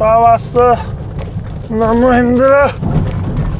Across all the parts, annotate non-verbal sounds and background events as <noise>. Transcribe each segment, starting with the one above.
다 왔어. 너무 힘들어.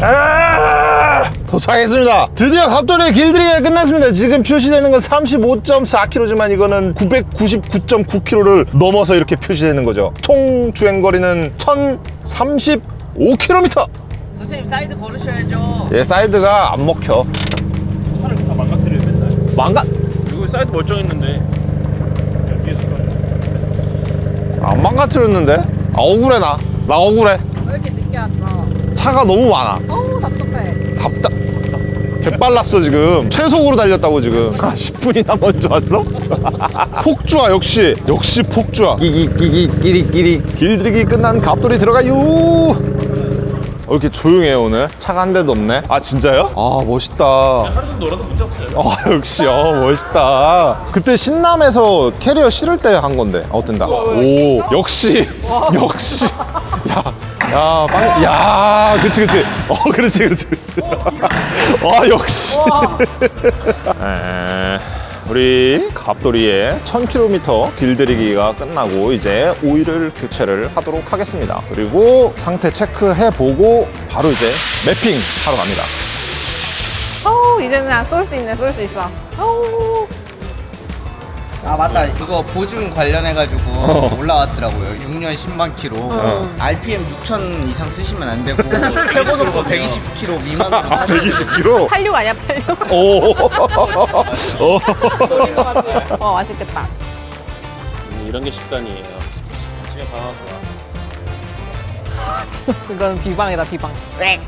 아! 도착했습니다. 드디어 갑돌이의 길들이기가 끝났습니다. 지금 표시되는 건 35.4km지만 이거는 999.9km를 넘어서 이렇게 표시되는 거죠. 총 주행거리는 1035km. 선생님 사이드 걸으셔야죠. 얘 사이드가 안 먹혀. 차를 다 망가뜨려요 맨날 망가 이거 사이드 멀쩡했는데 뒤에서 안 망가뜨렸는데? 아, 억울해 나. 나 억울해. 왜 이렇게 늦게 왔어? 차가 너무 많아. 어우 답답해. 답답. 개빨랐어 지금 최속으로 달렸다고 지금 아 10분이나 먼저 왔어? <laughs> 폭주아 역시 역시 폭주아 끼기 끼기 끼리 끼리 길들이기 끝난 갑돌이 들어가요 어, 이렇게 조용해요 오늘? 차가 한 대도 없네. 아 진짜요? 아 멋있다. 하루 좀 놀아도 문제 없어요. 아 역시 어 멋있다. 그때 신남에서 캐리어 실을 때 한 건데 어떤다. 오 역시 <laughs> 역시. 야야 빵, 야 그치 그치. 어 그렇지 그렇지 그렇지. 아 역시. 에, <laughs> 우리 갑돌이의 1000km 길들이기가 끝나고 이제 오일을 교체를 하도록 하겠습니다. 그리고 상태 체크해보고 바로 이제 매핑 하러 갑니다. 어우 이제는 안쏠수 있네 쏠 수 있어. 어우 아 맞다 이거 보증 관련해가지고 어. 올라왔더라고요 6년 10만 킬로 어. RPM 6000 이상 쓰시면 안 되고 <laughs> 최고속도 120km 미만으로 타셔야 돼요 120km 86 아니야 86? 오. <laughs> 오. 어 맛있겠다. 음, 이런 게 식단이에요 시간 방학 좋아 이건 비방이다 비방. 렉.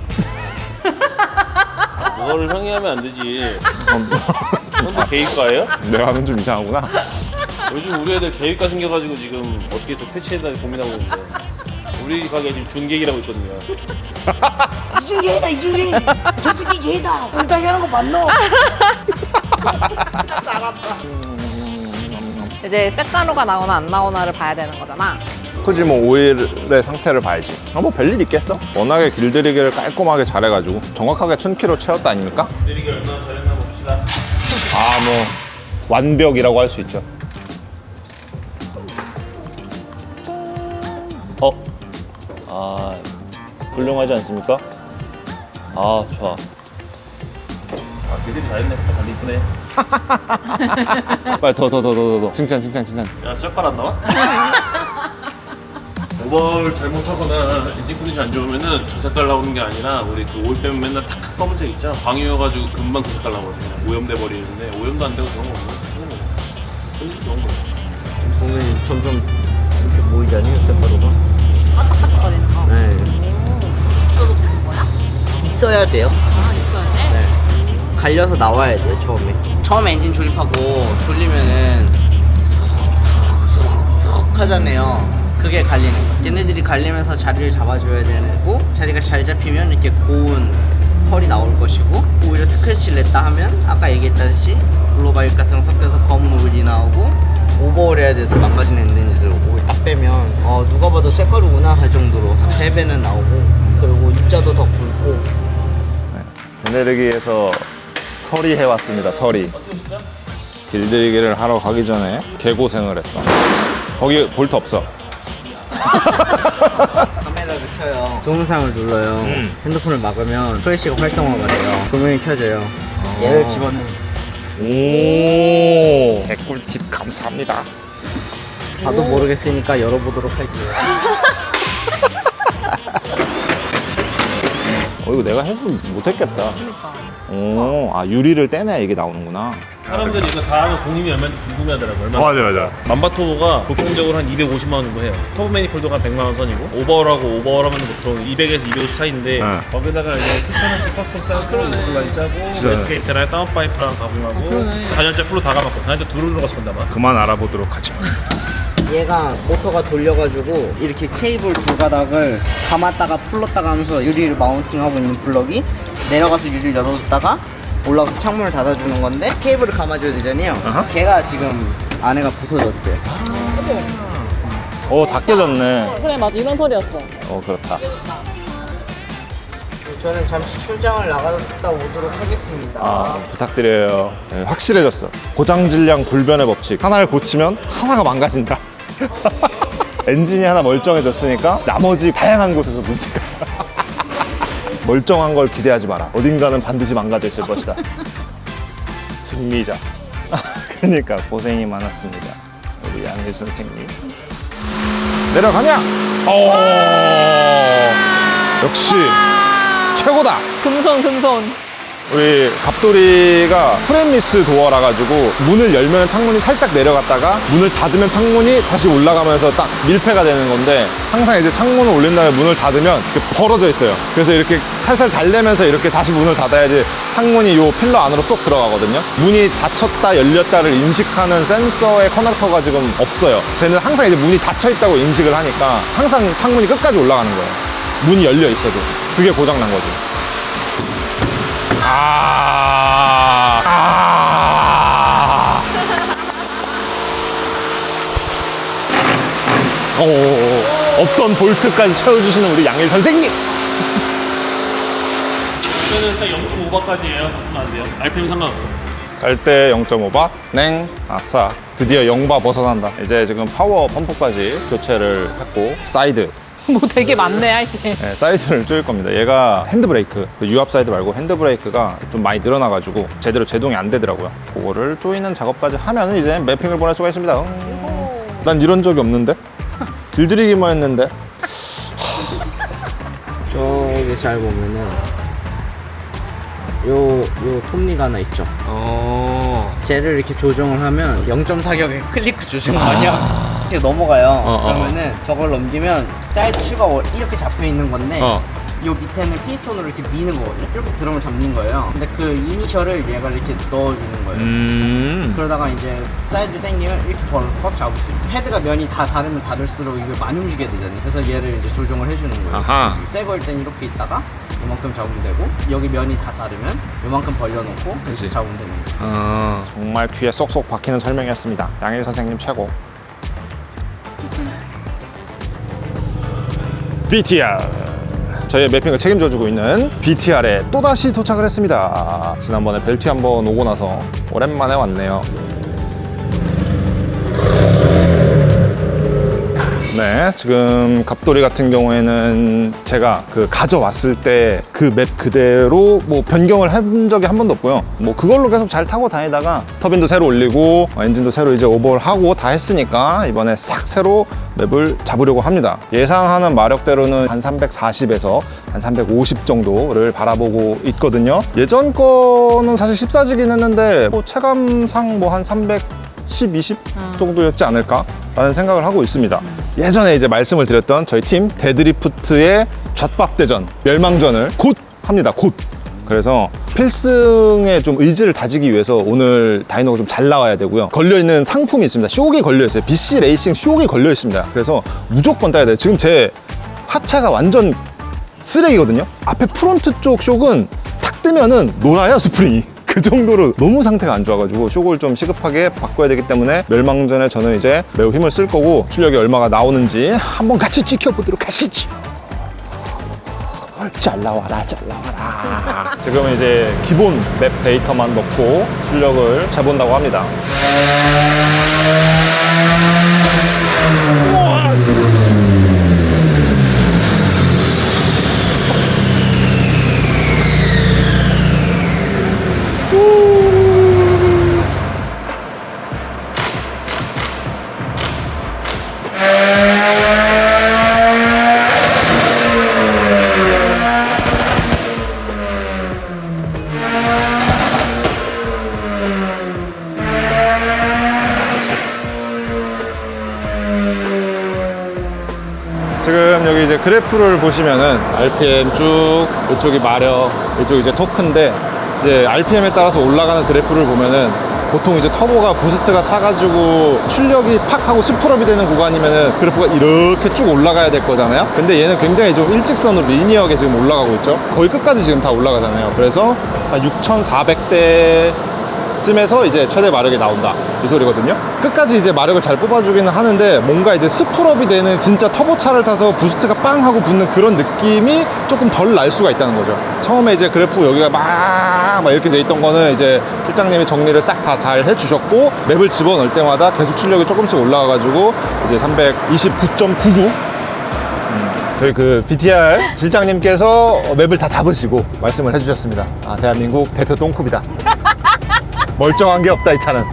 그거를 형이 하면 안 되지 형도 개입가예요? 내가 하면 좀 이상하구나. 요즘 우리 애들 개입가 생겨가지고 지금 어떻게 좀 퇴치해야 고민하고 있는데 우리 가게 지금 준객이라고 있거든요 <laughs> 이중계다 이중계 저 새끼 개다 엉덩이 하는 거 맞노? 이제 색가루가 나오나 안 나오나를 봐야 되는 거잖아. 그지 뭐 오일의 상태를 봐야지. 아, 뭐 별일 있겠어? 워낙에 길들이기를 깔끔하게 잘해가지고 정확하게 1000km 채웠다 아닙니까? 쓰리기 얼마나 아 뭐 완벽이라고 할 수 있죠. 어? 아 훌륭하지 않습니까? 아 좋아 아 니들이 잘했네 잘 이쁘네 빨리 더 더 더 더더 칭찬 칭찬 칭찬. 야안 나와? <laughs> 오버를 잘못하거나 엔진 컨디션 안 좋으면은 저 색깔 나오는 게 아니라 우리 그 오일 빼면 맨날 탁 검은색 있잖아 방이어가지고 금방 그 색깔 나거든요. 오염돼 버리는데 오염도 안 되고 그런 거 없는 그런 거 없는 좋은 거 보면 점점 이렇게 보이잖아요 색가루가? 반짝반짝거리는 거. 네. 있어도 되는 거야? 있어야 돼요. 아 있어야 돼. 네. 갈려서 나와야 돼요 처음에. 처음 엔진 조립하고 돌리면은 쏙쏙쏙 하잖아요 그게 갈리는 거 얘네들이 갈리면서 자리를 잡아줘야 되고 자리가 잘 잡히면 이렇게 고운 펄이 나올 것이고 오히려 스크래치를 냈다 하면 아까 얘기했다시피 글로바일 가스랑 섞여서 검은 오일이 나오고 오버홀 해야 돼서 망가지는 엔진들 오일 딱 빼면 어 누가 봐도 쇳가루구나 할 정도로 한 3배는 나오고 그리고 입자도 더 굵고 길들이기에서 서리 해왔습니다. 서리. 길들이기를 하러 가기 전에 개고생을 했어. 거기 볼트 없어. <laughs> 카메라를 켜요. 동영상을 눌러요. 핸드폰을 막으면 플래시가 활성화가 돼요. 조명이 켜져요. 얘를 집어넣으면 오. 개꿀팁 감사합니다. 봐도 모르겠으니까 열어보도록 할게요. <laughs> 어 이거 내가 해서 못했겠다. 오, 아 유리를 떼내야 이게 나오는구나. 사람들이 이거 다 하면 공임이 얼마인지 궁금해하더라고요 얼마나 맞아 맞아. 만바토보가 보통적으로 한 250만 원 정도 해요. 터보 매니폴드가 한 100만 원 선이고 오버하고 오버하면 보통 200에서 250 차이인데 네. 거기다가 이제 티타늄 커스텀 짜고 이글라이 짜고 진짜요? 웨스트게이트랑 다운파이프랑 가공하고 4년째 풀로 다 감았고 4년째 둘을 들어가서 건다만 그만 알아보도록 하죠. <laughs> 얘가 모터가 돌려가지고 이렇게 케이블 두 가닥을 감았다가 풀렀다가 하면서 유리를 마운팅하고 있는 블럭이 내려가서 유리를 열어뒀다가 올라가서 창문을 닫아주는 건데 케이블을 감아줘야 되잖아요. 아하. 걔가 지금 안에가 부서졌어요. 어, 다 깨졌네. 그래 맞아 이런 소리였어. 어, 그렇다. 저는 잠시 출장을 나갔다 오도록 하겠습니다. 아, 부탁드려요. 네, 확실해졌어. 고장 질량 불변의 법칙. 하나를 고치면 하나가 망가진다. <laughs> 엔진이 하나 멀쩡해졌으니까 나머지 다양한 곳에서 문제가 멀쩡한 걸 기대하지 마라. 어딘가는 반드시 망가져 있을 것이다. <laughs> 승리자. 그러니까 고생이 많았습니다. 우리 양일 선생님. 내려가냐? 오! 역시 최고다. 금손, 금손. 우리 갑돌이가 프레미스 도어라 가지고 문을 열면 창문이 살짝 내려갔다가 문을 닫으면 창문이 다시 올라가면서 딱 밀폐가 되는 건데 항상 이제 창문을 올린 다음에 문을 닫으면 이렇게 벌어져 있어요. 그래서 이렇게 살살 달래면서 이렇게 다시 문을 닫아야지 창문이 요 필러 안으로 쏙 들어가거든요. 문이 닫혔다 열렸다를 인식하는 센서의 커넥터가 지금 없어요. 쟤는 항상 이제 문이 닫혀 있다고 인식을 하니까 항상 창문이 끝까지 올라가는 거예요. 문이 열려 있어도. 그게 고장 난 거죠 아. 아. 오. 없던 볼트까지 채워주시는 우리 양일 선생님. 저는 딱 0.5바까지예요. 더 쓰면 안 돼요. RPM 상관없어. 갈때 0.5바, 냉, 아싸. 드디어 0바 벗어난다. 이제 지금 파워 펌프까지 교체를 했고, 사이드. <laughs> 뭐 되게 많네, 아이템. 네, 사이드를 조일 겁니다. 얘가 핸드브레이크, 그 유압 사이드 말고 핸드브레이크가 좀 많이 늘어나가지고 제대로 제동이 안 되더라고요. 그거를 조이는 작업까지 하면 이제 매핑을 보낼 수가 있습니다. 음. 난 이런 적이 없는데? <laughs> 길들이기만 했는데? <laughs> 저기 잘 보면은 요, 요 톱니가 하나 있죠. 어. 쟤를 이렇게 조정을 하면 0.4격에 클리크 조정 마냥 이렇게 넘어가요. 어, 어. 그러면은 저걸 넘기면 사이드 슈가 워- 이렇게 잡혀 있는 건데 어. 요 밑에는 피스톤으로 이렇게 미는 거거든요. 이렇게 드럼을 잡는 거예요. 근데 그 이니셜을 얘가 이렇게 넣어주는 거예요. 음. 그러다가 이제 사이드 당기면 이렇게 벌꽉 잡을 수 있어요. 헤드가 면이 다 다르면 다를수록 이게 많이 움직여야 되잖아요. 그래서 얘를 이제 조정을 해주는 거예요. 아하. 새 거일 땐 이렇게 있다가 이만큼 잡으면 되고 여기 면이 다 다르면 이만큼 벌려놓고 이렇게 그치. 잡으면 되는 거예요. 어. 정말 귀에 쏙쏙 박히는 설명이었습니다. 양일 선생님 최고. BTR. 저희의 매핑을 책임져주고 있는 BTR에 또다시 도착을 했습니다. 지난번에 벨트 한번 오고 나서 오랜만에 왔네요. 네, 지금 갑돌이 같은 경우에는 제가 그 가져왔을 때 그 맵 그대로 뭐 변경을 한 적이 한 번도 없고요. 뭐 그걸로 계속 잘 타고 다니다가 터빈도 새로 올리고 어, 엔진도 새로 이제 오버하고 다 했으니까 이번에 싹 새로 맵을 잡으려고 합니다. 예상하는 마력대로는 한 340에서 한 350 정도를 바라보고 있거든요. 예전 거는 사실 14지긴 했는데 뭐 체감상 뭐 한 300 10, 20 정도였지 않을까? 라는 생각을 하고 있습니다. 예전에 이제 말씀을 드렸던 저희 팀 데드리프트의 젖밥대전, 멸망전을 곧 합니다. 곧. 그래서 필승에 좀 의지를 다지기 위해서 오늘 다이노가 좀 잘 나와야 되고요. 걸려있는 상품이 있습니다. 쇼기 걸려있어요. BC 레이싱 쇼기 걸려있습니다. 그래서 무조건 따야 돼요. 지금 제 하체가 완전 쓰레기거든요. 앞에 프론트 쪽 쇼은 탁 뜨면은 놀아요 스프링이. 그 정도로 너무 상태가 안 좋아가지고 쇼를 좀 시급하게 바꿔야 되기 때문에 멸망전에 저는 이제 매우 힘을 쓸 거고 출력이 얼마가 나오는지 한번 같이 지켜보도록 하시죠. 잘 나와라, 잘 나와라. 지금 이제 기본 맵 데이터만 넣고 출력을 재본다고 합니다. 그래프를 보시면은 RPM 쭉 이쪽이 마력, 이쪽 이제 토크인데 이제 RPM에 따라서 올라가는 그래프를 보면은 보통 이제 터보가 부스트가 차가지고 출력이 팍 하고 스프럽이 되는 구간이면은 그래프가 이렇게 쭉 올라가야 될 거잖아요. 근데 얘는 굉장히 좀 일직선으로 리니어하게 지금 올라가고 있죠. 거의 끝까지 지금 다 올라가잖아요. 그래서 한 6,400대 쯤에서 이제 최대 마력이 나온다. 이 소리거든요. 끝까지 이제 마력을 잘 뽑아주기는 하는데 뭔가 이제 스풀업이 되는 진짜 터보차를 타서 부스트가 빵 하고 붙는 그런 느낌이 조금 덜 날 수가 있다는 거죠. 처음에 이제 그래프 여기가 막, 막 이렇게 돼 있던 거는 이제 실장님이 정리를 싹 다 잘 해주셨고 맵을 집어넣을 때마다 계속 출력이 조금씩 올라가가지고 이제 329.99 저희 그 BTR 실장님께서 맵을 다 잡으시고 말씀을 해주셨습니다. 아, 대한민국 대표 똥급이다. <laughs> 멀쩡한 게 없다, 이 차는.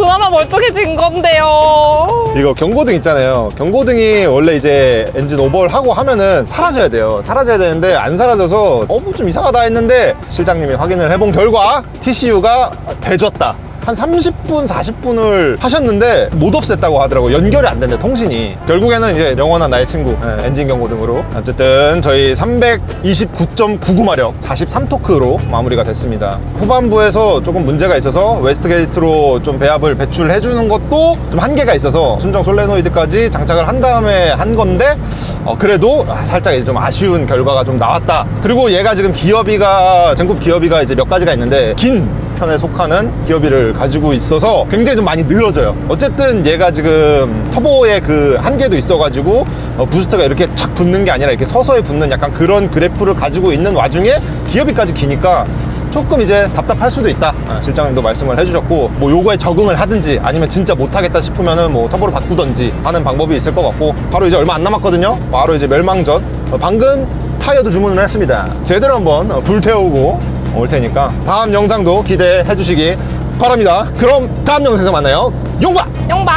그나마 멀쩡해진 건데요. 이거 경고등 있잖아요. 경고등이 원래 이제 엔진 오버하고 하면은 사라져야 돼요. 사라져야 되는데 안 사라져서 어, 뭐좀 이상하다 했는데 실장님이 확인을 해본 결과 TCU가 대졌다. 한 30분, 40분을 하셨는데 못 없앴다고 하더라고요. 연결이 안 된대, 통신이. 결국에는 이제 영원한 나의 친구, 예, 엔진 경고 등으로. 어쨌든 저희 329.99마력, 43토크로 마무리가 됐습니다. 후반부에서 조금 문제가 있어서 웨스트 게이트로 좀 배합을 배출해주는 것도 좀 한계가 있어서 순정 솔레노이드까지 장착을 한 다음에 한 건데, 어, 그래도 아, 살짝 이제 좀 아쉬운 결과가 좀 나왔다. 그리고 얘가 지금 기어비가, 전국 기어비가 이제 몇 가지가 있는데, 긴 편에 속하는 기어비를 가지고 있어서 굉장히 좀 많이 늘어져요. 어쨌든 얘가 지금 터보의 그 한계도 있어가지고 어, 부스터가 이렇게 착 붙는 게 아니라 이렇게 서서히 붙는 약간 그런 그래프를 가지고 있는 와중에 기어비까지 기니까 조금 이제 답답할 수도 있다. 아, 실장님도 말씀을 해주셨고 뭐 요거에 적응을 하든지 아니면 진짜 못하겠다 싶으면은 뭐 터보를 바꾸든지 하는 방법이 있을 것 같고 바로 이제 얼마 안 남았거든요. 바로 이제 멸망전. 어, 방금 타이어도 주문을 했습니다. 제대로 한번 어, 불태우고 올 테니까 다음 영상도 기대해 주시기 바랍니다. 그럼 다음 영상에서 만나요. 용바! 영방.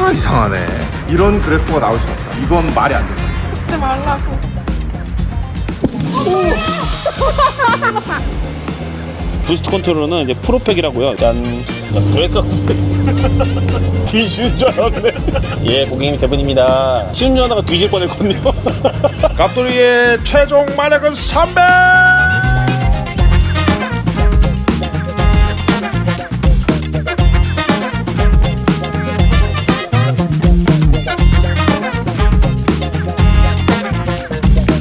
아 이상하네. 이런 그래프가 나올 수 없다. 이건 말이 안 돼. 죽지 말라고. <laughs> 부스트 컨트롤러는 이제 프로팩이라고요. 짠. 브레이크 구백. 뒤지는 줄 알았네. 예, 고객님 대본입니다. 쉬운 줄 하다가 뒤질 뻔했거든요. 갑돌이의 최종 마력은 300!